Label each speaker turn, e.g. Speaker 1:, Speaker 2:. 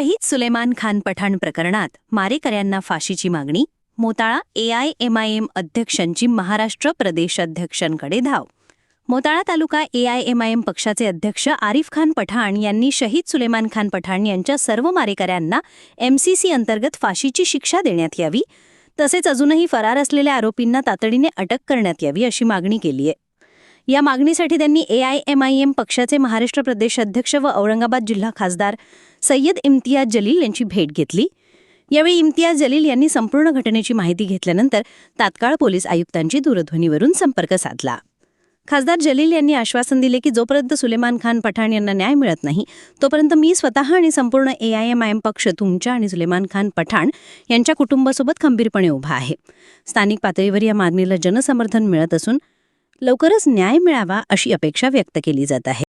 Speaker 1: शहीद सुलेमान खान पठाण प्रकरणात मारेकऱ्यांना फाशीची मागणी मोताळा एआयएमआयएम अध्यक्षांची महाराष्ट्र प्रदेश अध्यक्षांकडे धाव. मोताळा तालुका एआयएमआयएम पक्षाचे अध्यक्ष आरिफ खान पठाण यांनी शहीद सुलेमान खान पठाण यांच्या सर्व मारेकऱ्यांना एमसीसी अंतर्गत फाशीची शिक्षा देण्यात यावी तसेच अजूनही फरार असलेल्या आरोपींना तातडीने अटक करण्यात यावी अशी मागणी केली आहे या मागणीसाठी त्यांनी एआयएमआयएम पक्षाचे महाराष्ट्र प्रदेश अध्यक्ष व औरंगाबाद जिल्हा खासदार सय्यद इम्तियाज जलील यांची भेट घेतली. यावेळी इम्तियाज जलील यांनी संपूर्ण घटनेची माहिती घेतल्यानंतर तात्काळ पोलीस आयुक्तांची दूरध्वनीवरून संपर्क साधला. खासदार जलील यांनी आश्वासन दिले की जोपर्यंत सुलेमान खान पठाण यांना न्याय मिळत नाही तोपर्यंत मी स्वतः आणि संपूर्ण एआयएमआयएम पक्ष तुमच्या आणि सुलेमान खान पठाण यांच्या कुटुंबासोबत खंबीरपणे उभा आहे. स्थानिक पातळीवर या मागणीला जनसमर्थन मिळत असून लवकरच न्याय मिळावा अशी अपेक्षा व्यक्त केली जात आहे.